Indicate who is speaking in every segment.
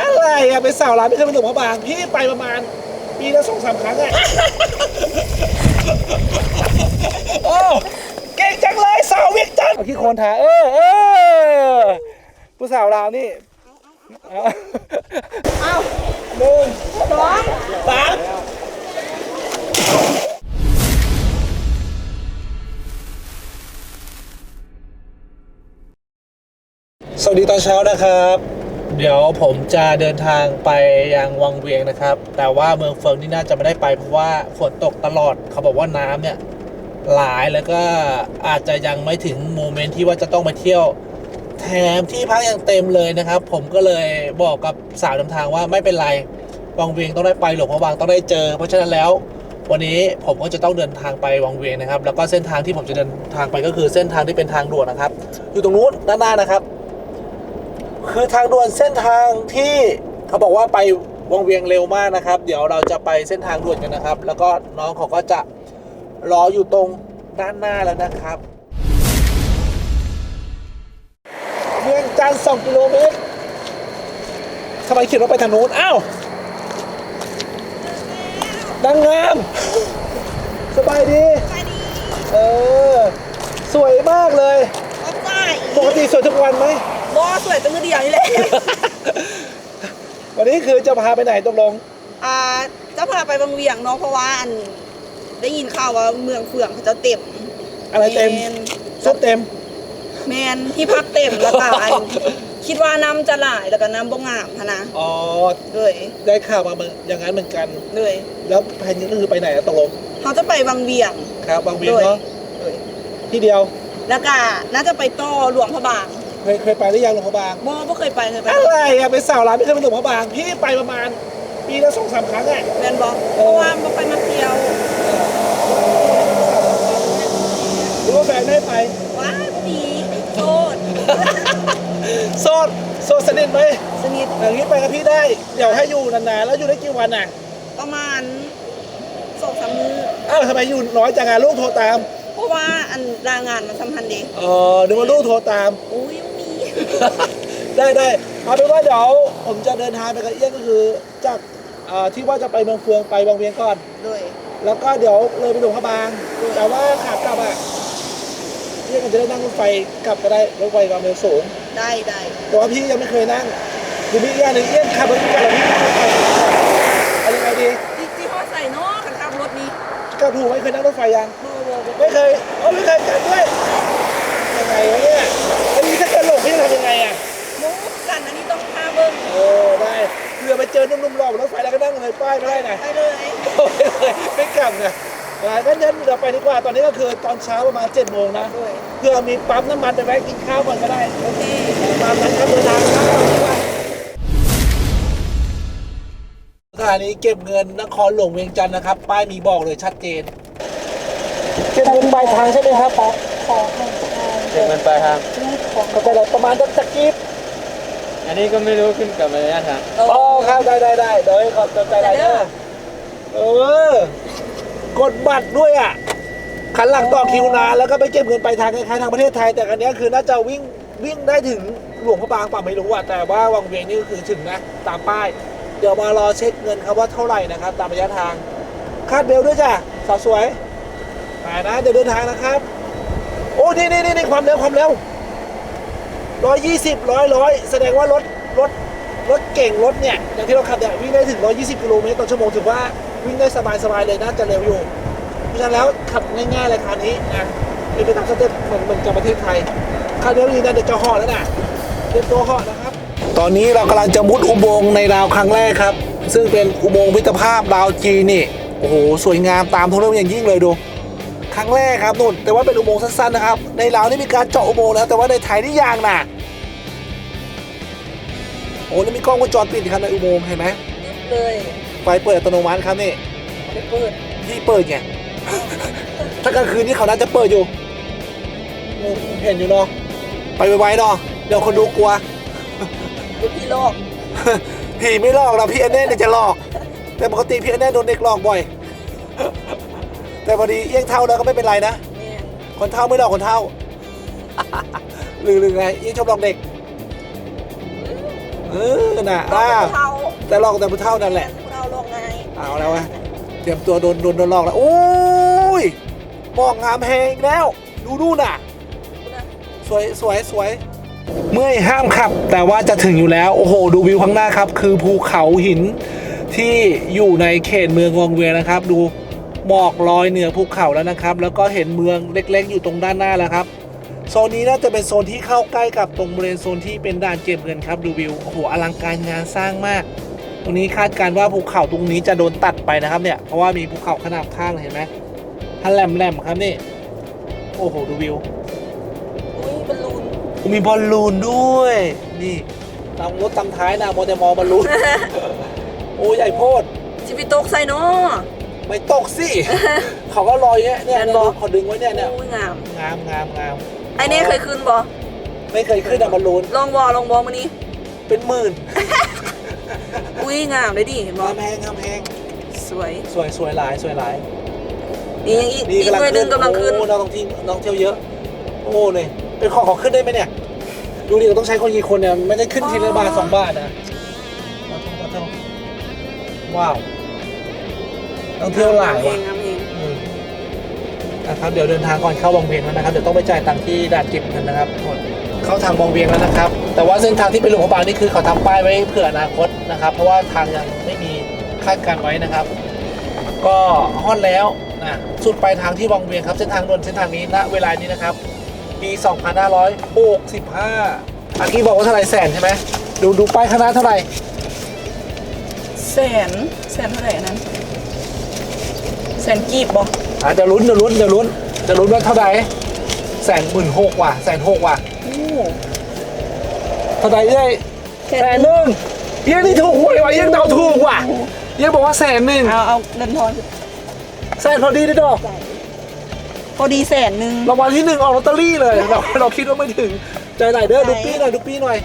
Speaker 1: อะไรอะเป็นสาวร้านไม่เคยไปหลวงพระบางพี่ไปประมาณปีละสองสามครั้งอะโอ้เก่งจังเลยสาวเวียงจันทร์เอาขี้โคนทาเออเออผู้สาวลาวนี่เอาเอาหนึ่งสองสามสวัสดีตอนเช้านะครับ เดี๋ยวผมจะเดินทางไปยังวังเวียงนะครับ แต่ว่าเมืองเฟิงนี่น่าจะไม่ได้ไปเพราะว่าฝนตกตลอด เขาบอกว่าน้ำเนี่ยหลายแล้วก็อาจจะยังไม่ถึงโมเมนต์ที่ว่าจะต้องไปเที่ยว แถมที่พักยังเต็มเลยนะครับ ผมก็เลยบอกกับสาวนำทางว่าไม่เป็นไรวังเวียงต้องได้ไปหลวงพระบางต้องได้เจอ เพราะฉะนั้นแล้ว วันนี้ผมก็จะต้องเดินทางไปวังเวียงนะครับ แล้วก็เส้นทางที่ผมจะเดินทางไปก็คือเส้นทางที่เป็นทางด่วนนะครับ อยู่ตรงนู้นด้านหน้านะครับ คือทางด่วนเส้นทางที่เขาบอกว่าไปวังเวียงเร็วมากนะครับ เดี๋ยวเราจะไปเส้นทางด่วนกันนะครับ แล้วก็น้องเขาก็จะรออยู่ตรงด้านหน้าแล้วนะครับเวียงจันทร์สองกิโลเมตรทำไมขี่รถไปทางนู้นอ้าวดังงามสบายดี
Speaker 2: ไปดี
Speaker 1: เออ สวยมากเลย
Speaker 2: ก็ใต้
Speaker 1: ปกติสวยทุกวันไหม
Speaker 2: บอสวยจังมือเดียวนี่เลย
Speaker 1: วันนี้คือจะพาไปไหนตกลง
Speaker 2: อ่าเจ้าพาไปบางเวียงเนาะเพราะว่าอันได้ยินข่าวว่าเมืองเฟืองเขาจะเต็ม
Speaker 1: อะไรเต็ม
Speaker 2: แน
Speaker 1: ซุปเต็ม
Speaker 2: แมนที่พักเต็มแล้วก็อันคิดว่าน้ำจะหลายแล้วก็น้ำบ่งามพะนะ
Speaker 1: อ๋อ
Speaker 2: เลย
Speaker 1: ได้ข่าวมาเหมือนอย่างนั้นเหมือนกัน
Speaker 2: เลย
Speaker 1: แล้วแผนนี้ก็คือไปไหนอะตกลง
Speaker 2: เขาจะไปบางเวียง
Speaker 1: ครับบางเวียง
Speaker 2: เลย
Speaker 1: เนาะ
Speaker 2: เลย
Speaker 1: ที่เดียว
Speaker 2: แล้วก็น่าจะไปต่อหลวงพระบาง
Speaker 1: เคยเคยไปหรือยังหลวงพระบาง
Speaker 2: บอไม่เคยไปเคยไป
Speaker 1: อะไรอะเป็นสาวร้านไม่เคยไปหลวงพระบางพี่ไปประมาณ ปีละสองสามครั้งอะ
Speaker 2: แมนบอกเพราะว่าบ่ไปมาเที่ยว
Speaker 1: หรือว่าแฟนไม่ให้ไป
Speaker 2: ว้ายบ่ดีโทษ
Speaker 1: โสดโสดสนิทไหม
Speaker 2: สนิท
Speaker 1: อย่างนี้ไปกับพี่ได้เดี๋ยวให้อยู่นานๆแล้วอยู่ได้กี่วันอะ
Speaker 2: ประมาณสองสามมื้อ
Speaker 1: อ้าวทำไมอยู่น้อยจังอะลูกโทรตาม
Speaker 2: เพราะว่าอันรางงานมันสำคัญดี
Speaker 1: อ๋อนึกว่าลูกโทรตาม
Speaker 2: อุ้ยมี
Speaker 1: ได้ได้เอาเป็นว่าเดี๋ยวผมจะเดินทางไปกับเอี้ยงก็คือจากเอ่อที่ว่าจะไปเมืองเฟืองไปบางเวียงก่อน
Speaker 2: โดย
Speaker 1: แล้วก็เดี๋ยวเลยไปหลวงพระบาง แต่ว่าขากลับอะเอี้ยงอาจจะได้นั่งรถไฟกลับก็ได้รถไฟความเร็วสูง
Speaker 2: ได้ได้
Speaker 1: แต่ว่าพี่ยังไม่เคยนั่งหรือมีอีกอย่างหนึ่งเอี้ยงขับรถกลับแล้วพี่นั่งรถไฟเอายังไงดี
Speaker 2: จริงๆเขาใส่เนาะขันขับรถนี้
Speaker 1: กลับถูกไหมเคยนั่งรถไฟยัง
Speaker 2: โบโบโบ
Speaker 1: ไม่เคยเออไม่เคยกันด้วยยังไงวะเนี่ยอันนี้ถ้าเกิด หลงพี่จะทำยังไงอะ
Speaker 2: มูกันอันนี้ต้องพาเบิ้ง
Speaker 1: โอ้ได้เพื่อไปเจอนุ่มๆรอบนรถไฟแล้วก็นั่งเลยป้ายไม่ได้นะ
Speaker 2: ไปเลย
Speaker 1: โอ้ยไม่กลับนะอ่างั้นงั้นเดี๋ยวไปดีกว่าตอนนี้ก็คือตอนเช้าประมาณ7โมงนะ
Speaker 2: โดย
Speaker 1: เพื่อมีปั๊มน้ำมันไปแวะกินข้าวก่อนก็ได้
Speaker 2: โอเค
Speaker 1: ตามนั้นครับเดินทางครับสถานีเก็บเงินนครหลวงเวียงจันทร์นะครับ ป้ายมีบอกเลยชัดเจนเก็บเงินปลายทางใช่ไหมครับป๊า
Speaker 2: ขอหนึ่งทาง
Speaker 3: เก็บเงินปลายทาง
Speaker 1: ก็ไปเลยประมาณสักสักกีบ
Speaker 3: อันนี้ก็ไม่รู้ขึ้นกับระยะทาง
Speaker 1: อ๋อครับได้ได้ได้เดี๋ยวให้ขอบใจได้เด้อเออกดบัตรด้วยอะขันหลังต่อคิวนานแล้วก็ไปเก็บเงินปลายทางคล้ายๆทางประเทศไทย แต่อันเนี้ยคือน่าจะวิ่งวิ่งได้ถึงหลวงพระบางป่ะไม่รู้อะแต่ว่าวังเวียงนี่ก็คือถึงนะตามป้าย เดี๋ยวมารอเช็คเงินครับว่าเท่าไหร่นะครับ ตามระยะทาง คาดเบลต์ด้วยจ้ะสาวสวยไปนะเดี๋ยวเดินทางนะครับ โอ้นี่นี่นี่นี่ความเร็วความเร็ว ร้อยยี่สิบร้อยร้อยแสดงว่ารถรถรถเก่งรถเนี่ยอย่างที่เราขับเนี่ยวิ่งได้ถึง 120 กิโลเมตรต่อชั่วโมงถือว่าวิ่งได้สบายๆเลยน่าจะเร็วอยู่ เพราะฉะนั้นแล้วขับง่ายๆเลยคันนี้นะเป็นไปตามสเต็ปเหมือนเหมือนกับประเทศไทยคันเดียวนี้นะเดี๋ยวจะห่อแล้วนะเตรียมตัวห่อนะครับ ตอนนี้เรากำลังจะมุดอุโมงค์ในลาวครั้งแรกครับ ซึ่งเป็นอุโมงค์มิตรภาพลาวจีนนี่โอ้โหสวยงามตามท้องเรื่องอย่างยิ่งเลยดู ครั้งแรกครับนุ่น แต่ว่าเป็นอุโมงค์สั้นๆนะครับ ในลาวนี่มีการเจาะอุโมงค์แล้วแต่ว่าในไทยนี่ยางนะโอ้แล้วมีกล้องวงจรปิดครับในอุโมงค์เห็นไหม
Speaker 2: เลย
Speaker 1: ไฟเปิดอัตโนมัติครับนี่
Speaker 2: ไปเปิด
Speaker 1: พี่เปิดไงถ้ากลางคืนนี่เขาน่าจะเปิดอยู่เห็นอยู่เนาะไปไวๆเนาะเดี๋ยวคนดูกลัว
Speaker 2: ดูพี่โลก
Speaker 1: ผีไม่หลอกเราพี่แอนเน่เนี่ยจะหลอก แต่ปกติพี่แอนเน่โดนเด็กหลอกบ่อย แต่พอดีเอี้ยงเท่าแล้วก็ไม่เป็นไรนะ
Speaker 2: เนี่ย
Speaker 1: คนเท่าไม่หลอกคนเท่า หรือหรือไงเอี้ยงชอบหลอกเด็ก
Speaker 2: เเอ
Speaker 1: อน่ะ
Speaker 2: ลอ
Speaker 1: อ่าง
Speaker 2: เท้า
Speaker 1: แต่ลอกแต่ผู้เท่านั่นแหละ
Speaker 2: เราลองไง
Speaker 1: เอาแล้ววะ เตรียมตัวโดนโดนโดนลอกแล้วโอ้ยมองงามแหงอีกแล้ว ดูนู่นน่ะ สวยสวยสวย เมื่อยห้ามขับ แต่ว่าจะถึงอยู่แล้ว โอ้โห ดูวิวข้างหน้าครับ คือภูเขาหินที่อยู่ในเขตเมืองวองเวียงนะครับ ดู หมอกลอยเหนือภูเขาแล้วนะครับ แล้วก็เห็นเมืองเล็กๆ อยู่ตรงด้านหน้าแล้วครับ โซนนี้น่าจะเป็นโซนที่เข้าใกล้กับตรงบริเวณโซนที่เป็นด่านเก็บเงินครับดูวิวโอ้โหอลังการงานสร้างมาก ตรงนี้คาดการณ์ว่าภูเขาตรงนี้จะโดนตัดไปนะครับเนี่ยเพราะว่ามีภูเขาขนาบข้างเห็นไหมท่านแหลมแหลมๆครับนี่ โอ้โหดูวิว
Speaker 2: อุ้ยบอลลูน
Speaker 1: มีบอลลูนด้วย นี่ตามรถตามท้ายนะมอเตอร์มอบอลลูนโอ้ใหญ่โพด
Speaker 2: ชิบิโตกไซโน
Speaker 1: ไม่ตกสิ เขาก็ลอยเงี้ยเนี่ย
Speaker 2: แม่น
Speaker 1: เนี่ย
Speaker 2: บ่
Speaker 1: เขาดึงไว้เนี่ยเนี่ย
Speaker 2: โอ้ยงาม
Speaker 1: งามงามงาม
Speaker 2: ไอเน่เคยขึ้นบ่
Speaker 1: ไม่เคยขึ้นอะบอลลูน
Speaker 2: ลองวอลองวอมานี่
Speaker 1: เป็นหมื่น
Speaker 2: อุ้ยงามเลยดิเห็นบ่
Speaker 1: งามแพงงามแพง
Speaker 2: สวย
Speaker 1: สวยสวยหลายสวยหลาย
Speaker 2: นี่ยังอีกอีกหน่วยหนึงกำลังขึ้น
Speaker 1: โอ้นักท่องเที่ยวนักท่องเที่ยวเยอะ โอ้เนี่ยเป็นของของขึ้นได้ไหมเนี่ย ดูดิเราต้องใช้คนกี่คนเนี่ยไม่ได้ขึ้นทีละบาทสองบาทนะเอาเถอะเอาเถอะว้าว นักท่องเที่ยวหลาย
Speaker 2: เอ
Speaker 1: ว่ะ
Speaker 2: งงามเอง
Speaker 1: อืมนะครับเดี๋ยวเดินทางก่อนเข้าวังเวียงแล้วนะครับเดี๋ยวต้องไปจ่ายตังค์ที่ด่านเก็บเงินนะครับทุกคนเข้าทางวังเวียงแล้วนะครับ แต่ว่าเส้นทางที่ไปหลวงพระบางนี่คือเขาทำป้ายไว้เผื่ออนาคตนะครับ เพราะว่าทางยังไม่มีคาดการณ์ไว้นะครับ ก็ฮอดแล้วนะสุดปลายทางที่วังเวียงครับเส้นทางด่วนเส้นทางนี้ณเวลานี้นะครับปี2565อากี้บอกว่าเท่าไหร่แสนใช่ไหมดูดูป้ายข้างหน้าเท่าไหร่
Speaker 2: แสนแสนเท่าไหร่อันนั้น แสนกีบบ่
Speaker 1: อะเดี๋ยวลุ้นเดี๋ยวลุ้นเดี๋ยวลุ้นเดี๋ยวลุ้นว่าเท่าไหร่แสนหมื่นหกว่ะแสนหกว่ะ
Speaker 2: โอ้
Speaker 1: เท่าไหร่เอ้ย
Speaker 2: แส
Speaker 1: แสนหนึ่งเยังนี่ถูกหวยว่ะเยังเดาถูกว่ะเยังบอกว่าแสนหนึ่ง
Speaker 2: เอาเอาเงินทอน
Speaker 1: แสนพอดีได้ดอก
Speaker 2: พอดีแสนหนึ่ง
Speaker 1: รางวัลที่หนึ่งออกลอตเตอรี่เลยเราเราคิดว่าไม่ถึงใจไหนเด้อดูปี้หน่อยดูปี้หน่อย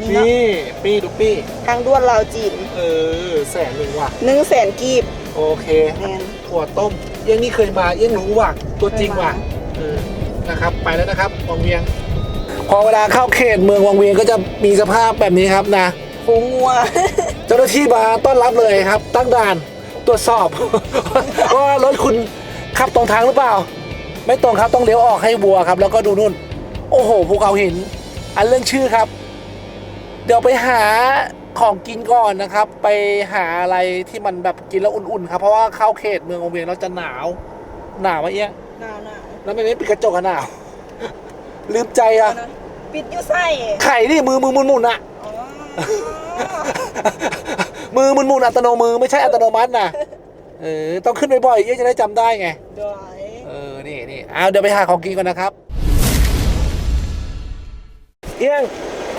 Speaker 2: นี่เนาะ
Speaker 1: นี่ปี้ดูปี้
Speaker 2: ทางด่วนลาวจีน
Speaker 1: เออแสนหนึ่งว่ะ
Speaker 2: หนึ่งแสนกีบ
Speaker 1: โอเค
Speaker 2: แมน
Speaker 1: ถั่วต้มเยังนี่เคยมาเยังรู้ว่ะ ตัวจริงว่ะเออนะครับ ไปแล้วนะครับวังเวียง พอเวลาเข้าเขตเมืองวังเวียงก็จะมีสภาพแบบนี้ครับนะ
Speaker 2: ฟูงงัว
Speaker 1: เจ้าหน้าที่มาต้อนรับเลยครับ ตั้งด่านตรวจสอบ ว่ารถคุณขับตรงทางหรือเปล่า ไม่ตรงครับต้องเลี้ยวออกให้วัวครับ แล้วก็ดูนู่น โอ้โหภูเขาหิน อันเรื่องชื่อครับ เดี๋ยวไปหา ของกินก่อนนะครับ ไปหาอะไรที่มันแบบกินแล้วอุ่นๆครับ เพราะว่าเข้าเขตเมืององเวียงเราจะหนาว หนาวไหมเอี้ย
Speaker 2: หนาวหนาว
Speaker 1: แล้วไม่ได้ปิดกระจกอะหนาวลืมใจอะ
Speaker 2: ปิดอยู่ไส้
Speaker 1: ไข่นี่มือมือมุนๆอะ
Speaker 2: อ๋อ
Speaker 1: มือมุนมุนๆอัตโนมือไม่ใช่อัตโนมัตินะเออต้องขึ้นบ่อยๆเอี้ยจะได้จำได้ไง
Speaker 2: ด้วย
Speaker 1: เออนี่นี่เอาเดี๋ยวไปหาของกินก่อนนะครับ เอี้ยง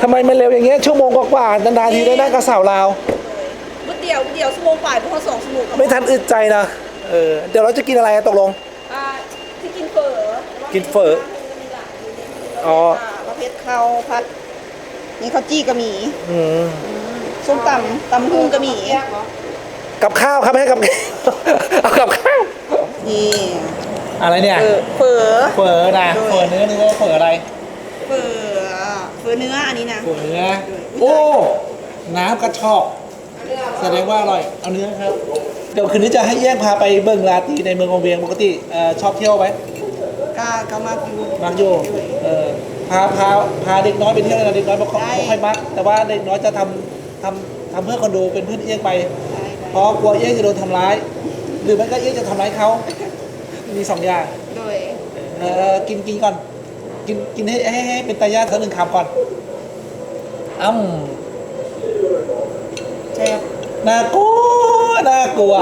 Speaker 1: ทำไมมันเร็วอย่างเงี้ยชั่วโมงกว่าๆนานๆทีได้นั่งกระเสาวลาว
Speaker 2: บุดเดียวบุดเดียวชั่วโมงป่ายพวกสองชั่วโมง
Speaker 1: ไม่ทันอึดใจนะเออเดี๋ยวเราจะกินอะไรอะตกลง
Speaker 2: อ่าที่กินเฝอ
Speaker 1: กินเฝออ๋อ
Speaker 2: ประเภทข้าวผัดนี่ข้าวจี้ก็มี
Speaker 1: อืม
Speaker 2: ส้มตำตำหุ่งก็มี
Speaker 1: กับข้าวครับให้กับ เอากับข้าว
Speaker 2: นี่
Speaker 1: อะไรเนี่ย
Speaker 2: เฝอเฝอ
Speaker 1: เฝอนะเฝอเนื้อนึกว่าเฝออะไร
Speaker 2: เฝอ เฝอเนื้ออันนี้นะ
Speaker 1: เฝอเนื้อ โอ้ น้ำกระชอก แสดงว่าอร่อย เอาเนื้อครับ เดี๋ยวคืนนี้จะให้แย่งพาไปเบิ่งลาตรีในเมืององเวียงปกติเอ่อชอบเที่ยวไหม
Speaker 2: กาก็มาอยู่
Speaker 1: มักอยู่เออพาพาพาเด็กน้อยไปเที่ยวนะเด็กน้อยไม่ค่อย
Speaker 2: ได้
Speaker 1: ไม่ค่อยมัก แต่ว่าเด็กน้อยจะทำทำทำเพื่อคอนโดเป็นเพื่อนเอี้ยงไป
Speaker 2: ได้
Speaker 1: เพราะกลัวเอี้ยงจะโดนทำร้าย หรือไม่ก็เอี้ยงจะทำร้ายเขา มีสองอย่าง
Speaker 2: โดย
Speaker 1: เออกินกินก่อน กินกินให้ให้ให้เป็นตายาทสักหนึ่งคำก่อนอ้ำ
Speaker 2: แซ่บ
Speaker 1: น่ากลัวน่ากลัว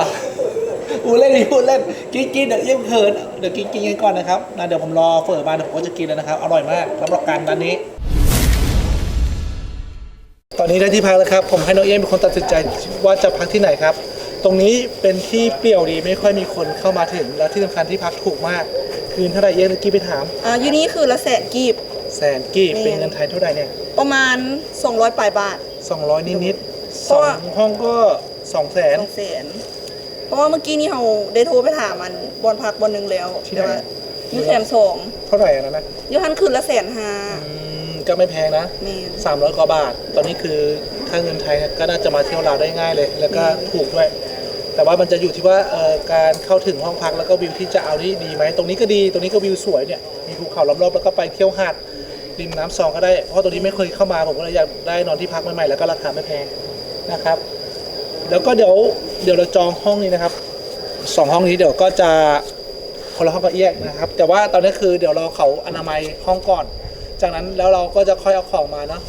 Speaker 1: พูดเล่นดิพูดเล่นกินกินเดี๋ยวเยี่ยมเขินเดี๋ยวกินกินกันก่อนนะครับนะเดี๋ยวผมรอเฟิร์มาเดี๋ยวผมก็จะกินแล้วนะครับ อร่อยมากรับประกันร้านนี้ ตอนนี้ได้ที่พักแล้วครับ ผมให้น้องเอี้ยงเป็นคนตัดสินใจว่าจะพักที่ไหนครับ ตรงนี้เป็นที่เปลี่ยวดีไม่ค่อยมีคนเข้ามาถึง แล้วที่สำคัญที่พักถูกมาก คืนเท่าไหร่เอี้ยงเมื่อกี้ไปถาม
Speaker 2: อ่าอยู่นี่คือละแสนกีบ
Speaker 1: แสนกีบเป็นเงินไทยเท่าไหร่เนี่ย
Speaker 2: ประมาณ 200ปลายบาท
Speaker 1: สองร้อยนิดๆ
Speaker 2: เพ
Speaker 1: สอ
Speaker 2: ราะว่า
Speaker 1: งห้องก็สองแสน
Speaker 2: สองแสนเพราะว่าเมื่อกี้นี่เราได้โทรไปถามมันบอลพักบอลหนึ่งแล้ว
Speaker 1: ที่ไหน
Speaker 2: แต่ว่าอยู่แคมป์สอง
Speaker 1: เท่าไหร่อันนั้นนะ
Speaker 2: อยู่หันคืนละแสนห้า
Speaker 1: อืมก็ไม่แพงนะ
Speaker 2: เมน
Speaker 1: 300กว่าบาท ตอนนี้คือค่าเงินไทยเนี่ยก็น่าจะมาเที่ยวลาวได้ง่ายเลย แล้วก็ถูกด้วย แต่ว่ามันจะอยู่ที่ว่าการเข้าถึงห้องพักแล้วก็วิวที่จะเอานี่ดีไหมตรงนี้ก็ดีตรงนี้ก็วิวสวยเนี่ยมีภูเขาล้อมรอบแล้วก็ไปเที่ยวหาดริมน้ำซองก็ได้เพราะตรงนี้ไม่เคยเข้ามาผมก็เลยอยากได้นอนที่พักใหม่ๆแล้วก็ราคาไม่แพงนะครับ แล้วก็เดี๋ยวเดี๋ยวเราจองห้องนี้นะครับสองห้องนี้เดี๋ยวก็จะคนละห้องก็แยกนะครับ แต่ว่าตอนนี้คือเดี๋ยวรอเขาอนามัยห้องก่อน จากนั้นแล้วเราก็จะค่อยเอาของมาเนาะ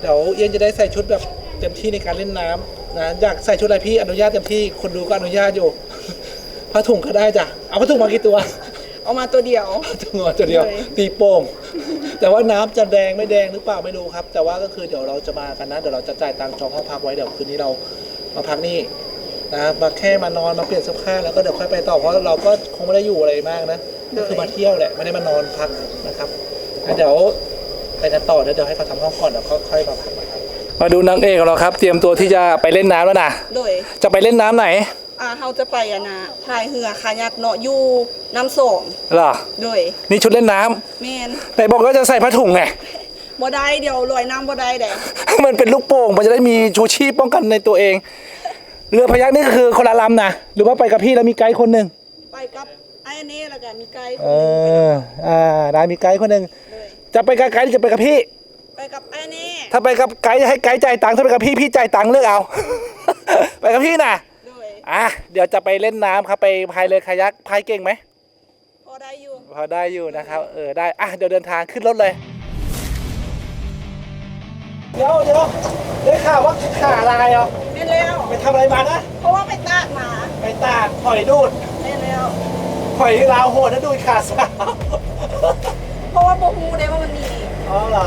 Speaker 1: เดี๋ยวเอี้ยนจะได้ใส่ชุดแบบเต็มที่ในการเล่นน้ำ นะอยากใส่ชุดอะไรพี่อนุญาตเต็มที่คนดูก็อนุญาตอยู่ ผ้าถุงก็ได้จ้ะเอาผ้าถุงมากี่ตัว
Speaker 2: เอามาตัวเดียว
Speaker 1: ผ้าถุงมาตัวเดียว
Speaker 2: เลย
Speaker 1: ตีโป่งแต่ว่าน้ำจะแดงไม่แดงหรือเปล่าไม่รู้ครับ แต่ว่าก็คือเดี๋ยวเราจะมากันนะเดี๋ยวเราจะจ่ายตังค์จองห้องพักไว้เดี๋ยวคืนนี้เรามาพักนี่นะมาแค่มานอนมาเปลี่ยนเสื้อผ้าแล้วก็เดี๋ยวค่อยไปต่อเพราะเราก็คงไม่ได้อยู่อะไรมากนะก็คือมาเที่ยวแหละไม่ได้มานอนพักนะครับงั้นเดี๋ยวไปกันต่อนะเดี๋ยวให้เขาทำห้องก่อนเดี๋ยวค่อยมาพักนะครับ มาดูนางเอกของเราครับ เตรียมตัวที่จะไปเล่นน้ำแล้วนะ
Speaker 2: โดย
Speaker 1: จะไปเล่นน้ำไหน
Speaker 2: อ่าเราจะไปอะนะพายเรือคายักเนาะอยู่น้ำสอง
Speaker 1: เหรอ
Speaker 2: โดย
Speaker 1: นี่ชุดเล่นน้ำ
Speaker 2: แมน
Speaker 1: ไหนบอกว่าจะใส่ผ้าถุงไง
Speaker 2: บ่ได้เดี๋ยวลอยน้ำบ่ได้แดด
Speaker 1: มันเป็นลูกโป่งมันจะได้มีชูชีพป้องกันในตัวเอง เรือพยักนี่ก็คือคนละลำนะหรือว่าไปกับพี่แล้วมีไกด์คนหนึ่ง
Speaker 2: ไปกับไอ้นี่แล้วก็มีไกด์ค
Speaker 1: เอน
Speaker 2: หนึ่ง
Speaker 1: ออ่าได้มีไกด์คนหนึ่ง
Speaker 2: เลย
Speaker 1: จะไปกับไกด์หรือจะไปกับพี่
Speaker 2: ไปกับไอ้นี่
Speaker 1: ถ้าไปกับไกด์ให้ไกด์จ่ายตังค์ถ้าไปกับพี่พี่จ่ายตังค์เลือกเอา ไปกับพี่นะ
Speaker 2: โดย
Speaker 1: อะเดี๋ยวจะไปเล่นน้ำครับไปพายเรือคายักพายเก่งไหม
Speaker 2: พอได้อยู่
Speaker 1: พอได้อยู่นะครับเออได้อะเดี๋ยวเดินทางขึ้นรถเลยเดี๋ยวเดี๋ยวได้ข่าวว่าขาลายเหรอ
Speaker 2: แม่นแล้ว
Speaker 1: ไปทำอะไรมานะ
Speaker 2: เพราะว่าไปตากมา
Speaker 1: ไปตากหอยดูด
Speaker 2: แม่นแล้ว
Speaker 1: หอยลาวโหดนะดูดขาสาว
Speaker 2: เพราะว่าโบฮูได้ว่ามันมี
Speaker 1: อ๋อเหรอ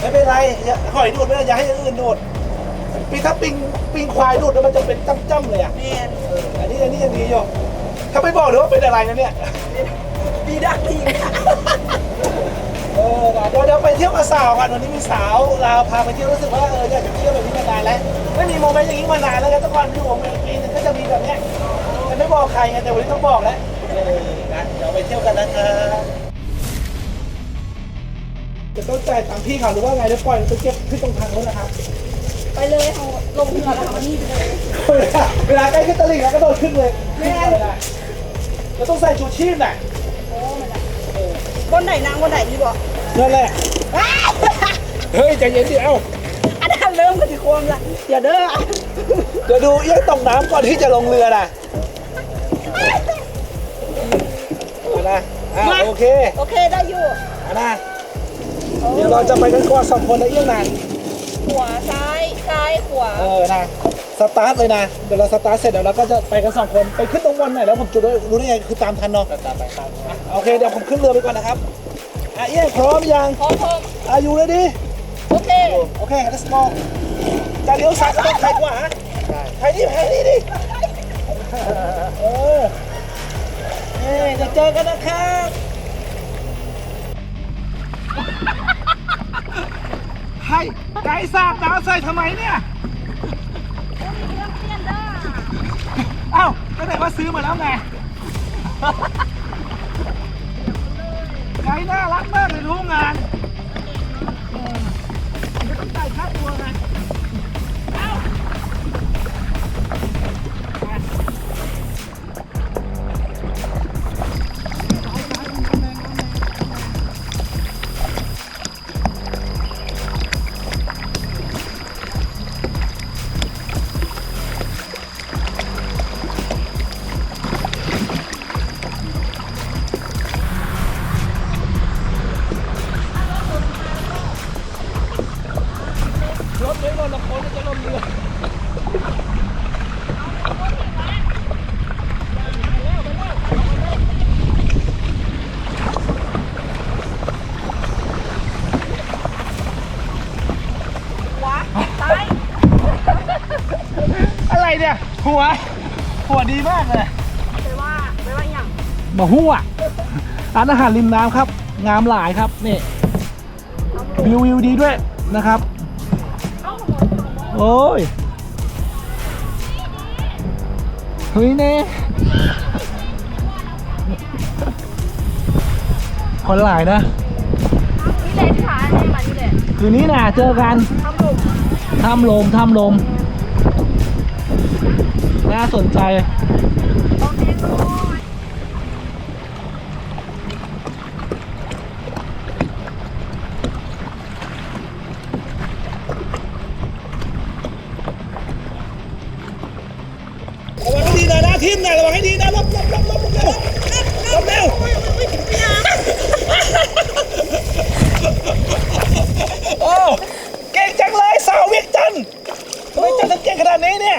Speaker 1: ไม่เป็นไรอย่าหอยดูดไม่ได้อย่าให้อย่างอื่นดูดปีถ้าปิงปิงควายดูดแล้วมันจะเป็นจ้ำๆเลยอะ
Speaker 2: แม่น
Speaker 1: เอออันนี้อันนี้ยังดีอยู่ถ้าไม่บอกเลยว่าเป็นอะไรนะเนี่ย
Speaker 2: ดีดักทีมค่ะ
Speaker 1: เออเดี๋ยวเดี๋ยวไปเที่ยวกับสาวกันวันนี้มีสาวลาวพาไปเที่ยวรู้สึกว่าเอออยากจะเที่ยวแบบนี้มานานแล้วไม่มีโมเมนต์อย่างนี้มานานแล้วนะทุกวันที่ผมปีนึงก็จะมีแบบเนี้ยแต่ไม่บอกใครไงแต่วันนี้ต้องบอกแล้วเออนะเดี๋ยวไปเที่ยวกันนะครับ จะต้องจ่ายตังค์พี่เขาหรือว่าไงเดี๋ยวปล่อยไปเก็บขึ้นตรงทางนู้นนะครับ
Speaker 2: ไปเลยเอาลงเรือแล้วเอานี่ไปเลย
Speaker 1: เวลาเวลาใกล้ขึ้นตลิ่งแล้วก็โดดขึ้นเลย
Speaker 2: แม่
Speaker 1: ไม่ได้เราต้องใส่ชูชีพน่ะ
Speaker 2: โอ้มันอะบนไหนนางบนไหนนี่บอก
Speaker 1: นั่นแหละเฮ้ยใจเย็นดิเอ้า
Speaker 2: อันนั้นเริ่มกันที่โคมละอย่าเด้อ
Speaker 1: เดี๋ยวดูเอี้ยงตกน้ำก่อนที่จะลงเรือนะเอานะอะโอเค
Speaker 2: โอเคได้อยู่
Speaker 1: เอานะ เดี๋ยวเราจะไปกันก่อนสองคนนะเอี้ยงนะ
Speaker 2: ขวาซ้ายซ้ายขวา
Speaker 1: เออนะสตาร์ทเลยนะเดี๋ยวเราสตาร์ทเสร็จเดี๋ยวเราก็จะไปกันสองคนไปขึ้นตรงบนหน่อยแล้วผมจะรู้รู้ได้ไงคือตามทันเนาะตามไปตามโอเคเดี๋ยวผมขึ้นเรือไปก่อนนะครับอะเอี้ยงพร้อมยัง
Speaker 2: พร้อมพร้อม
Speaker 1: อายุเลยดิ
Speaker 2: โอเค
Speaker 1: โอเค let's go จะเลี้ยวซ้ายก็ต้องใครกว่าใครนี่ใครนี่ดิเออเอ้ยจะเจอกันนะครับ ให้ไก่สาบน้ำใส่ทำไมเนี่ยเอ้าก็ไหนว่าซื้อมาแล้วไงไก่น่ารักมากเลยรู้งานไม่ต้องจ่ายค่าตัวไง มาหัวร้านอาหารริมน้ำครับ งามหลายครับนี่วิววิวดีด้วยนะครับ โอ้ยเฮ้ยเน่คนหลายนะ
Speaker 2: นี่เลยที่ฐานนี่มานี่เลย
Speaker 1: คืนนี้น่ะเจอกัน
Speaker 2: ทำลม
Speaker 1: ถ้ำลมถ้ำลมน่าสนใจระวังให้ดีนะหน้าทิ่มนะระวังให้ดีนะลบลบลบลบลบลบลบเร็วโอ้เก่งจังเลยสาวเวียงจันทร์ทำไมเจันทร์เก่งขนาดนี้เนี่ย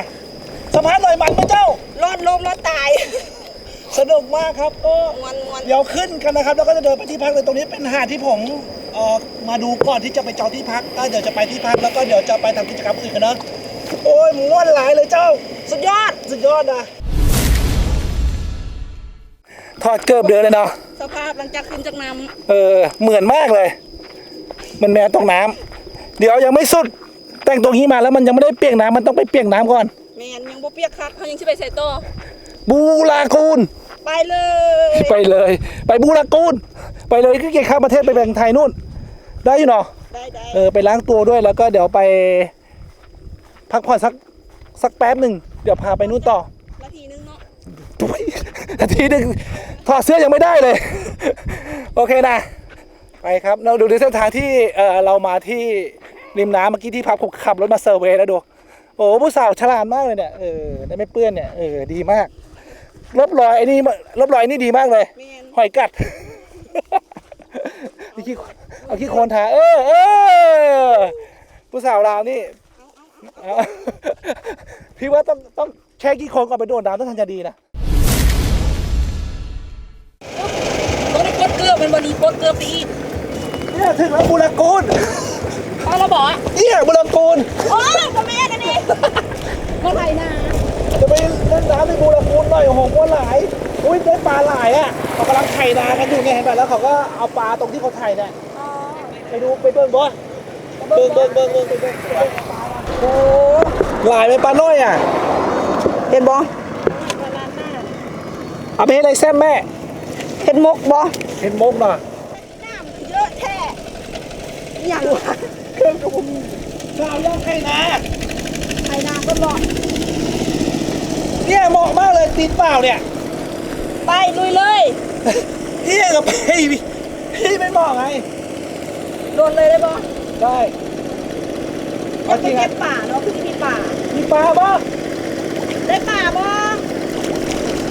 Speaker 1: สะพานลอยมันไหมเจ้าร
Speaker 2: อดลมรอดตาย
Speaker 1: ส นุกมากครับก็
Speaker 2: มวนมวน
Speaker 1: เดี๋ยวขึ้นกันนะครับ แล้วก็จะเดินไปที่พักเลยตรงนี้เป็นหาดที่ผมเอ่อมาดูก่อนที่จะไปจองที่พักก็เดี๋ยวจะไปที่พักแล้วก็เดี๋ยวจะไปทำกิจกรรมอื่นกันเนอะโอ้ยม้วนหลายเลยเจ้า
Speaker 2: สุดยอด
Speaker 1: สุดยอดนะถอดเกือบเดินเลยเนาะ
Speaker 2: สภาพหลังจากขึ้นจากน้
Speaker 1: เออเหมือนมากเลย มันแมวตกน้ำเดี๋ยวยังไม่สุด แต่งตัวนี้มาแล้วมันยังไม่ได้เปียกน้ำมันต้องไปเปียกน้ำก่อนำ
Speaker 2: แมนยังบ่เปียกคักเขายังสิไปใส่ต่อ
Speaker 1: บูรากูล
Speaker 2: ไปเลย
Speaker 1: ไปเลย ไปบูรากูลไปเลยก็เกี่ยวข้ามประเทศไปแบ่งไทยนู่น ได้อยู่เนาะ
Speaker 2: ได้ได้
Speaker 1: เออไปล้างตัวด้วยแล้วก็เดี๋ยวไป พักผ่อนสักสักแป๊บหนึ่งเดี๋ยวพาไปนู่นต่อ
Speaker 2: นาทีนึงเนาะ
Speaker 1: ทุยนาทีหนึ่งถอดเสื้อยังไม่ได้เลย โอเคนะ ไปครับ เราดูในเส้นทางที่เออเรามาที่ริมน้ำเมื่อกี้ที่พับผมขับรถมาเซอร์เวย์แล้วดู โอ้ผู้สาวฉลาดมากเลยเนี่ยเออได้ไม่เปื้อนเนี่ยเออดีมาก ลบรอยไอ้นี่ลบรอยไอ้นี่ดีมากเลย
Speaker 2: แมน
Speaker 1: หอยกัด เอาขี้เอาขี้โคลนทาเออเออผู้สาวลาวนี่เอาพี่ว่าต้องต้องแช่ขี้โคลนก่อนไปโดนน้ำต้องทันจะดีนะ
Speaker 2: ต้องได้กดเกลือเป็นบอดีกดเกลือไปอีก
Speaker 1: เนี่ยถึงแล้วบุรกูล
Speaker 2: พอเราบอกอะ
Speaker 1: เนี่ยบุรกูล
Speaker 2: โอ้ยพ่อแม่กันนี่มาไทยนา
Speaker 1: จะไปเล่นน้ำในบุรกูลหน่อยโอ้โหม้วนหลายอุ้ยได้ปลาหลายอะเขากำลังไถ่นากันอยู่ไงเห็นไหมแล้วเขาก็เอาปลาตรงที่เขาไถ่เนี่ยไปดูไปเบิ่งบ่เบิ่งเบิ่งเบิ่งเบิ่งไปเบิ่งเบิ่งโอ้หลายไหมปลาน้อยอะ
Speaker 2: เห็นบ่
Speaker 1: เอาไปให้อะไรแซ่บแม่
Speaker 2: เห็นมกบ่
Speaker 1: เห็นมกน่อย
Speaker 2: น้ำเยอะแท้อย่างวะ
Speaker 1: เครื่องกระบุมชาวย่างไข่นา
Speaker 2: ไทยนาก็บอก
Speaker 1: เนี่ยเหมาะมากเลยตีนเปล่าเนี่ย
Speaker 2: ไปลุยเลย
Speaker 1: เนี่ยกับพี่พี่ไม่เหมาะไง
Speaker 2: โดนเลยได้บ่
Speaker 1: ใช่เอาจริง
Speaker 2: เก็
Speaker 1: อะ
Speaker 2: บป่าเนาะคือมีป่า
Speaker 1: มีปลาบ้าง
Speaker 2: ได้ป่าบ่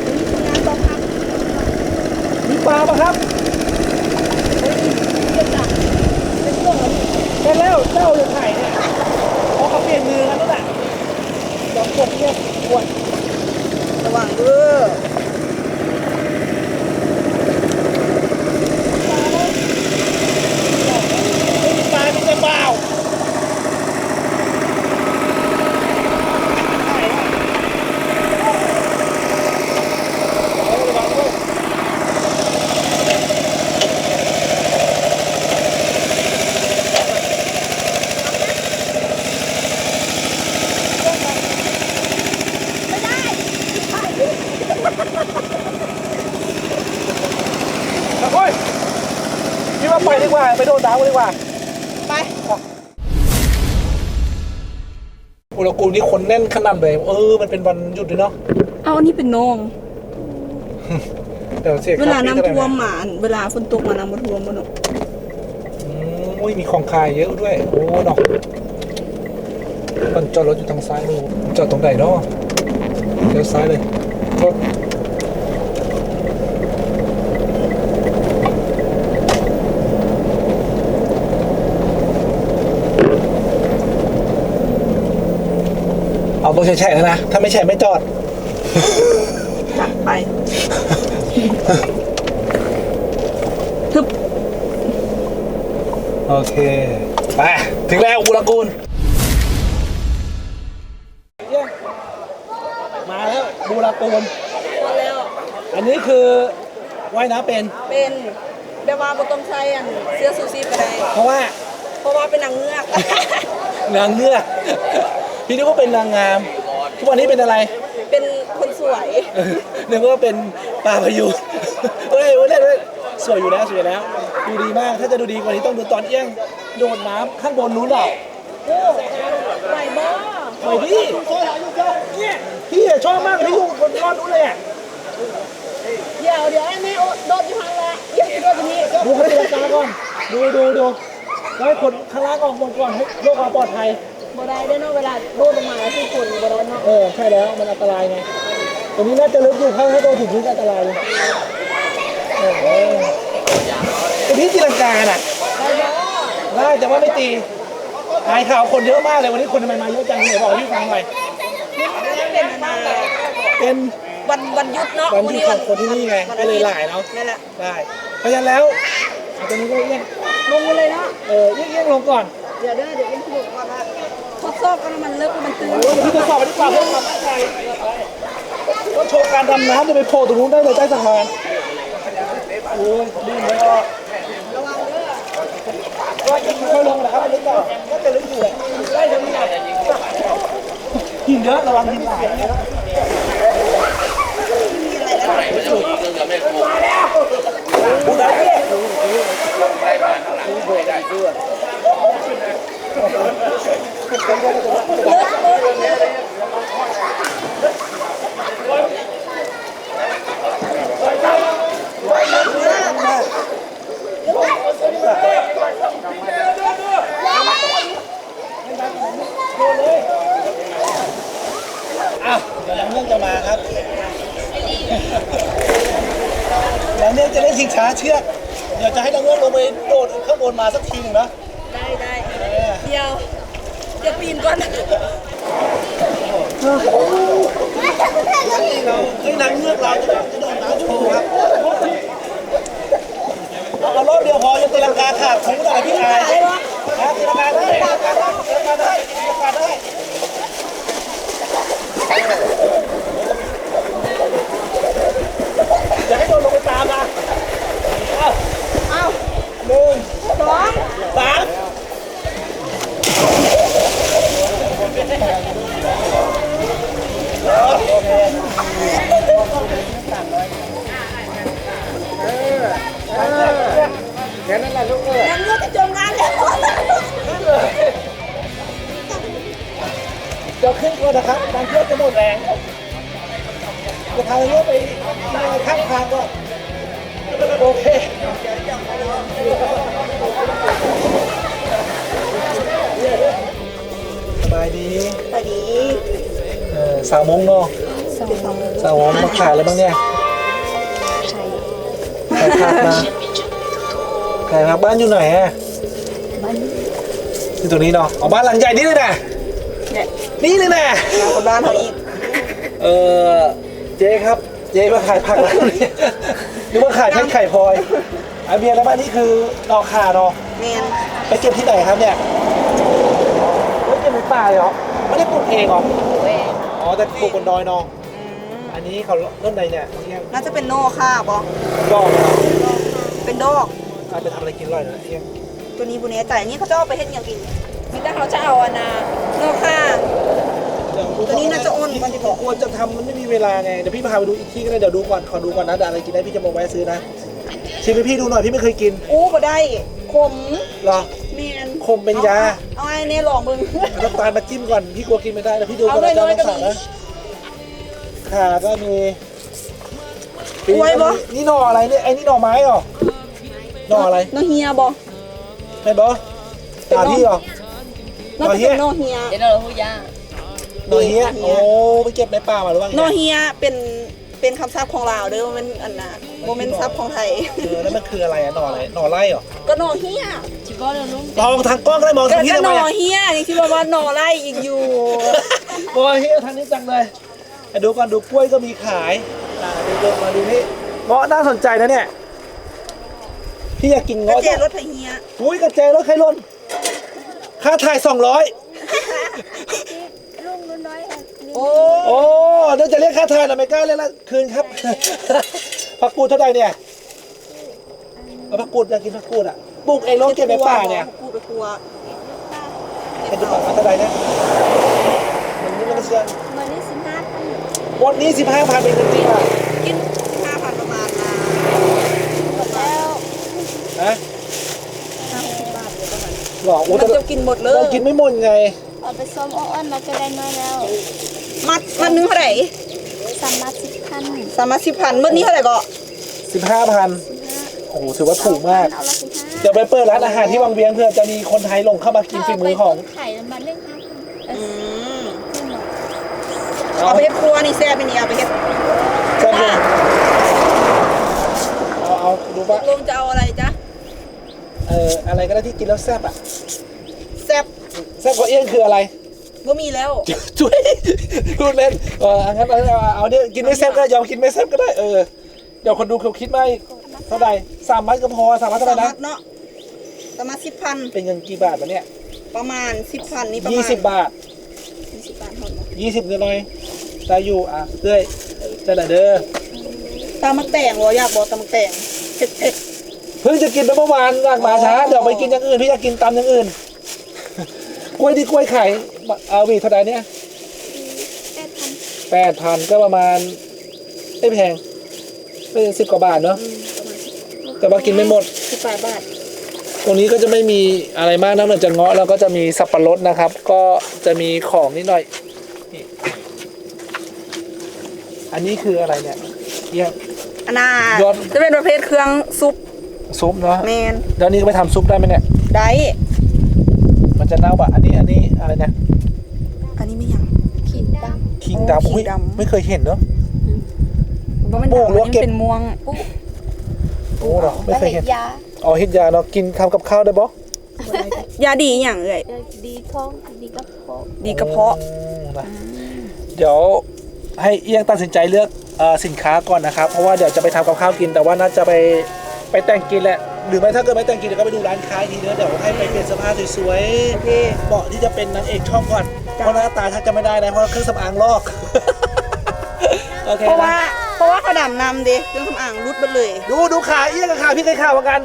Speaker 2: มีคนงานต้องพัก
Speaker 1: มีปลาปะครับ
Speaker 2: เก็บจ้ะเป็นช่วงแล้วนี่
Speaker 1: เป็นแล้วเจ้าจะถ่ายเนี่ยเพราะเขาเปลี่ยนมือกันนั่นแหละเดี๋ยวกดเนี่ยกด
Speaker 2: ระวังเด้อ
Speaker 1: ไม่มีปลามีแต่เปล่าถ่ายอะเอาระวังด้วย
Speaker 2: ไม่ได้
Speaker 1: โอ้ยพี่ว่าไปดีกว่า ไปโดนดาวดีกว่า
Speaker 2: ไป
Speaker 1: อุณหภูมินี่คน แน่นขนาดเลยเออมันเป็นวันหยุดด้วยเนาะ
Speaker 2: เอาอันนี้เป็นน้อง
Speaker 1: เดี๋ยวเสีย
Speaker 2: เวลาน้ำท่วมหมาอันเวลาฝนตกมาน้ำมาท่วมบ่เนาะ
Speaker 1: อืมอุ้ยมีของคายเยอะด้วย โอ้เนาะมันจอดรถอยู่ทางซ้ายมือจอดตรงไหนเนาะเลี้ยวซ้ายเลยรถ เอาตัวแฉะๆนะ ถ้าไม่แฉะไม่จอด
Speaker 2: จัดไปทึบ
Speaker 1: โอเค ไป ถึงแล้วอุรกูล มาแล้วบูรากูล
Speaker 2: พอแล้ว
Speaker 1: อันนี้คือว่ายน้ำเป็น
Speaker 2: เป็นแบบว่าบ่ต้องใช้อันเสื้อซูซีก็ได้
Speaker 1: เพราะว่า
Speaker 2: เพราะว่าเป็นนางเงือก
Speaker 1: นางเงือก พี่นึกว่าเป็นนางงาม ทุกวันนี้เป็นอะไร
Speaker 2: เป็นคนสวย
Speaker 1: นึกว่าเป็นปลาพายุเฮ้ยเว้ยเล่นเว้ยสวยอยู่แล้วสวยอยู่แล้ว ดูดีมาก ถ้าจะดูดีกว่านี้ต้องดูตอนเอี้ยง โดดน้ำข้างบนนู้นหรอ
Speaker 2: ไหวบ่
Speaker 1: หน่อยพี่เนี่ยพี่อะชอบมากเลยพี่อยู่คนยอดนู้นเลยอะ
Speaker 2: เดี๋ยวเดี๋ยวให้แม่โอ๊ตโดดอยู่หันละเดี๋ยวจะโดดตรงนี้
Speaker 1: ดูเขาตีลังกาก่อน ดูดูดูแล้วให้คนข้างล่างออกหมดก่อนให้เพื่อความปลอดภัย
Speaker 2: บ่ได้ได้อเนาะเวลาโดดลงมาแล้วคือคนบ่ได้เนาะ
Speaker 1: เออใช่แล้วมันอันตรายไงตรงนี้น่าจะลึกอยู่ถ้าถ้าโดนถึงพื้นจะอันตรายเลยโอ้โหตรงนี้ตีลังกาน่ะ
Speaker 2: ได้บ่
Speaker 1: ได้แต่ว่าไม่ตีหายข่าวคนเยอะมากเลยวันนี้คนทำไมมาเยอะจังไหนบอกพี่ฟังหน่อย
Speaker 2: เป็นมา
Speaker 1: เป็น
Speaker 2: วันวันหยุดเนาะ
Speaker 1: วันหยุดของคนที่นี่ไงก็เลยหลายเนาะ
Speaker 2: นั่นแหละ
Speaker 1: ได้เพราะฉะนั้นแล้วเอาตรงนี้ก็เอี้ยง
Speaker 2: ลงไปเลยเนาะ
Speaker 1: เออเอี้ยงเอี้ยงลงก่อน
Speaker 2: เดี๋ยวเด้อเดี๋ยวเป็นถูกก่อนว่า ทดสอบกันว่ามันเลิกมันตื่น
Speaker 1: โอ้ยเดี๋ยวพี่ทดสอบไปดีกว่าเพื่อความมั่นใจก็โชว์การดำน้ำจะไปโผล่ตรงนู้นได้เลยใต้สะพานโอ้ยดิ้นไม่ออก
Speaker 2: ระวังเด้อ
Speaker 1: ก็จะค่อยๆลงนะครับไม่ลึกหรอกก็จะลึกอยู่แหละใกล้ตรงนี้นะหินเยอะระวังหินไหลนะครับ
Speaker 2: มีอะไร นะ
Speaker 1: ดูนะพี่อ้าวเดี๋ยวหลังเรื่องจะมาครับ หลังเรื่องจะเล่นชิงช้าเชือก เดี๋ยวจะให้น้องเงื่อนลงไปโดดข้างบนมาสักทีหนึ่งนะ
Speaker 2: ได้ได้ เดี๋ยวเดี๋ยวปีนก่อน
Speaker 1: เราให้นางเงือกเราจะจะโดดน้ำโชว์ครับเอาเอารอบเดียวพอยังตีลังกาขาดคุ้มอะไรพี่อายนะตีลังกาได้ตีลังกาได้ตีลังกาได้ตีลังกาได้อย่าให้โดนลงไปตามนะ เอ้า
Speaker 2: เอ้า
Speaker 1: หนึ่ง
Speaker 2: สอง
Speaker 1: สาม แค่นั้นแหละลูกเอ้ย
Speaker 2: ยังเลือกจะจมงานแล้ว
Speaker 1: เดียวขึ้นก่อนนะครับบางเชือกจะหมดแรงจะพาเรือไปข้างทางก่อนโอเคส บายดี
Speaker 2: ไปดี
Speaker 1: เออสาวมงเนาะสาวมงมาขายอะไรบ้างเนี่ยขายผักมาขายผักบ้านอยู่ไหนอะอยู่ตรงนี้เนาะอ๋อบ้านหลังใหญ่นี่เลยนะ
Speaker 2: เนี่ย
Speaker 1: นี่เลยนะ
Speaker 2: คนบ้านเขาอีก
Speaker 1: เออเจ๊ครับเจ๊มาขายผักแล้วเนี่ยนึกว่าขายเพชรไข่พลอยอาเบียร์แล้วบ้านนี่คือดอกข่าเนาะ
Speaker 2: แมน
Speaker 1: ไปเก็บที่ไหนครับเนี่ยไม่เก็บในป่าเลยเหรอไม่ได้ปลูกเองเหรอ
Speaker 2: เว
Speaker 1: อ๋อแต่ปลูกบนดอยเนาะอันนี้เขาเริ่มใดเนี่ยเที่ยง
Speaker 2: น่าจะเป็นโน่ค่ะบอ
Speaker 1: ดอกเนาะ
Speaker 2: เป็นดอก
Speaker 1: เอาไปทำอะไรกินอร่อยนะเที่ยง
Speaker 2: ตัวนี้บุเนี้ใจนี่เขาจะเอาไปเฮ็ดอย่างกินมีแต่เขาจะเอาอันนาโน่ค่ะ
Speaker 1: เดี๋ยวดู
Speaker 2: ตัวนี้น่าจะอ้นกว่าที่บอก
Speaker 1: กลัวจะทำมันไม่มีเวลาไงเดี๋ยวพี่พาไปดูอีกที่ก็ได้เดี๋ยวดูก่อนขอดูก่อนนะเดี๋ยวอะไรกินได้พี่จะมาแวะซื้อนะชิมให้พี่ดูหน่อยพี่ไม่เคยกิน
Speaker 2: อู้บ่ได้ขม
Speaker 1: เหรอ
Speaker 2: แมน
Speaker 1: ขมเป็นยา
Speaker 2: เอาไอ้เนี่ยลองมึง
Speaker 1: เอาน้ำตาลมาจิ้มก่อนพี่กลัวกินไม่ได้แล้วพี่ดู
Speaker 2: เอา
Speaker 1: ก่อนนะ
Speaker 2: น้อยๆ
Speaker 1: จะ
Speaker 2: ก็
Speaker 1: สั่ง
Speaker 2: มี
Speaker 1: นะขาก็มี
Speaker 2: กล้วยปะ
Speaker 1: นี่หน่ออะไรเนี่ยไอ้นี่หน่อไม้เหรอหน่ออะไร
Speaker 2: โนเฮียบอ
Speaker 1: แม่นบอตาพี่เหรอ
Speaker 2: น่าจะเป็นโนเฮีย
Speaker 4: Thế nó là hôi da
Speaker 1: หน่อเฮียโอ้ไปเก็บในป่ามาหรือว่าไง
Speaker 2: โนเฮียเป็น เป็นคำศัพท์ของลาวเด้อมันอันน่ะโมเมนต์ศัพท์ของไทย
Speaker 1: เออแล้วมันคืออะไรอะหน่ออะไรหน่อไร่เหรอ
Speaker 2: ก็โนเฮีย
Speaker 4: Chỉ có là lúc
Speaker 1: มองทางกล้องก็ได้มอง
Speaker 2: ก็
Speaker 1: ทางพี่
Speaker 2: ก็
Speaker 1: ทำ
Speaker 2: โน
Speaker 1: ไมอะ
Speaker 2: เฮียยังคิดว่าว่าโนไล่อีกอยู่
Speaker 1: มองเฮียทางนี้จังเลยไปดูก่อนดูกล้วยก็มีขายอ่าดูดูมาดูนี่เงาะน่าสนใจนะเนี่ยพี่อยากกิน
Speaker 2: ก็
Speaker 1: เงาะ
Speaker 2: เจ
Speaker 1: จัง
Speaker 2: รถไทยเฮีย
Speaker 1: อุ้ยกระเจรถใครหล่นค่าถ่ายสองร้อย
Speaker 2: โอ้
Speaker 1: โอ้เดี๋ยวจะเรียกค่าถ่ายหน่อยไม่กล้าเรียกละคืนครับ ผักกูดเท่าไหร่เนี่ยเอาผักกูดอยากกินผักกูดอะปลูกเองแล้วเก็บในป่าเนี่ย
Speaker 2: กูไปครัว
Speaker 1: เป็นดูก่อนว่าเท่าไหร่นะมันนี่มันเชื่อ
Speaker 4: Mà đi xin hát
Speaker 1: วันนี้สิบห้าพันเป็นเงินจริงอะ
Speaker 2: กินห้าพันประมาณนะ
Speaker 4: Leo
Speaker 1: ฮะหรอโอ้
Speaker 2: มัน
Speaker 1: แต่
Speaker 2: จะกินหมดเล
Speaker 1: เรา
Speaker 2: ย
Speaker 1: กินไม่หมดไง
Speaker 4: Ở เอาไปส้มอ้อนๆเราก็ได้น้อยแล้ว
Speaker 2: มัดมัดหนึงเท่าไหร่
Speaker 4: สามมาสิบพัน
Speaker 2: สามารถสิบพันเมื่อนี้เท่าไหร่ก็
Speaker 1: สิบห้าพันโอ้โหถือว่าถูกมาก
Speaker 4: เอาละสิบห้า
Speaker 1: เดี๋ยวไปเปิดร้านอาหารที่วังเวียงเพื่อจะมีคนไทยลงเข้ามากินฝีมือของ
Speaker 4: ไข่มันเรื่องห้าพันเอ
Speaker 2: อื
Speaker 4: อ
Speaker 2: ม
Speaker 4: ขึ้นหมด
Speaker 2: เอาไปเฮ็ดครัวนี่แซ่บไปนี่เอาไปเฮ็ด
Speaker 1: แซ่บเลยเอาเอาดู
Speaker 2: ต
Speaker 1: ว่าก
Speaker 2: ลงจะเอาอะไรจ๊ะ
Speaker 1: เอออะไรก็ได้ที่กินแล้วแซ่บอะ
Speaker 2: แซ่บ
Speaker 1: แซ่บกว่าเอี้ยงคืออะไร
Speaker 2: บ่มีแล้ว
Speaker 1: ช่วยพูดเล่นเอองั้นเอาเอาเอาเนี่ยกินไม่แซ่บก็ยอมกินไม่แซ่บก็ได้เออเดี๋ยวคนดูเขาคิดไม่เท่าไหร่สามมัดก็พอสามมัดเท่าไหร่
Speaker 2: สา
Speaker 1: นะ
Speaker 2: มารถเนาะสามารถสิบพัน
Speaker 1: เป็นเงินกี่บาทวะเนี่ย
Speaker 2: ประมาณสิบพันนี่ประ
Speaker 1: ยี่
Speaker 2: มาณ
Speaker 1: สิบบาท
Speaker 2: ยี่สิบบาทเท่านั้น
Speaker 1: ยี่สิบเงินหน่อยได้อยู่อะเด้ยจะได้เด้อ
Speaker 2: ตามมักแต่งวะอยากบอกตามมักแต่งเผ็ดเผ็ด
Speaker 1: เพิ่งจะกินไปเมื่อวานอยากมาช้า
Speaker 2: อ๋อ
Speaker 1: เดี๋ยวไปกินอย่างอื่นพี่อยากกินตำอย่างอื่นกล้วยที่กล้วยไข่ เอาวีเท่าไหร่เนี่ย
Speaker 4: แปดพัน
Speaker 1: แปดพันก็ประมาณไม่แพงเป็นสิบกว่าบาทเนาะ
Speaker 2: อืมประมาณ
Speaker 1: แต่ว่ากินไม่หมด
Speaker 2: สิบแปดบาท
Speaker 1: ตรงนี้ก็จะไม่มีอะไรมากนะมันจะเงาะแล้วก็จะมีสับปะรดนะครับ ก็จะมีของนิดหน่อยนี่อันนี้คืออะไรเนี่ยเยี่ยม
Speaker 2: อันน่าย
Speaker 1: อด
Speaker 2: จะเป็นประเภทเครื่องซุป
Speaker 1: ซุปเนาะ
Speaker 2: แมน
Speaker 1: แล้วนี่ก็ไปทำซุปได้ไหมเนี่ย
Speaker 2: ได้
Speaker 1: มัน จะเน่าปะอันนี้อันนี้อะไรเนี่ย
Speaker 2: อันนี้ไม่ยัง
Speaker 4: ขีดด
Speaker 1: คิง
Speaker 2: โอ้
Speaker 1: ดำอุ้ย
Speaker 2: ขิงดำ
Speaker 1: ไม่เคยเห็นเนาะ
Speaker 2: บ่แม่น
Speaker 1: โป่ง
Speaker 2: ดำ
Speaker 1: ลวก
Speaker 2: อัน
Speaker 1: เก็บ
Speaker 2: นี้เป็นม่วง
Speaker 1: โอ้เหรอำไม่เคยเห็น
Speaker 4: ยา
Speaker 1: อ๋อเฮ็ดยาเนาะกินทำกับข้าวได้บ่
Speaker 2: ยาดีอหย่างเลย
Speaker 4: ดีท้องดีกระเพาะ
Speaker 2: ดีกระเพาะ
Speaker 1: อืมนะเดี๋ยวให้เอียงตัดสินใจเลือกเอ่อสินค้าก่อนนะครับ เพราะว่าเดี๋ยวจะไปทำกับข้าวกิน แต่ว่าน่าจะไปไปแต่งกินแหละ หรือไม่ถ้าเกิดไม่แต่งกินเดี๋ยวก็ไปดูร้านค้าอีกทีเนื้อะเดี๋ยวให้ไปเปลี่ยนเสื้อผ้าสวย
Speaker 2: โอเค
Speaker 1: ๆเหมาะที่จะเป็นนางเอกช่องก่อน
Speaker 2: จ้ะ
Speaker 1: เพราะหน้าตาถ้าจะไม่ได้นะเพราะเครื่องสำอางลอก โอเค
Speaker 2: เพราะ
Speaker 1: นะ
Speaker 2: ว่าเพราะว่าเขาดำนำเด็เครื่องสำอางรุดไปเลย
Speaker 1: ดูดูขาเอียงกับขาพี่เคยขาเหมือนกัน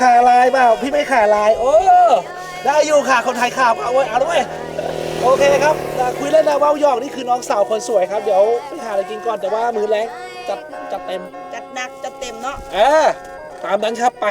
Speaker 1: ขาลายเปล่าพี่ไม่ขาลาย โอ้ได้อยู่ค่ะคนไทยขาเอาไว้เอาด้วยโอเคครับอะคุยเล่นนะว่าวหยอกนี่คือน้องสาวคนสวยครับเดี๋ยวไปหาอะไรกินก่อนแต่ว่ามือแรงจัดจัดเต็ม
Speaker 2: จัดหนักจัด เต็มเนาะเอ
Speaker 1: อตามนั้นครับไป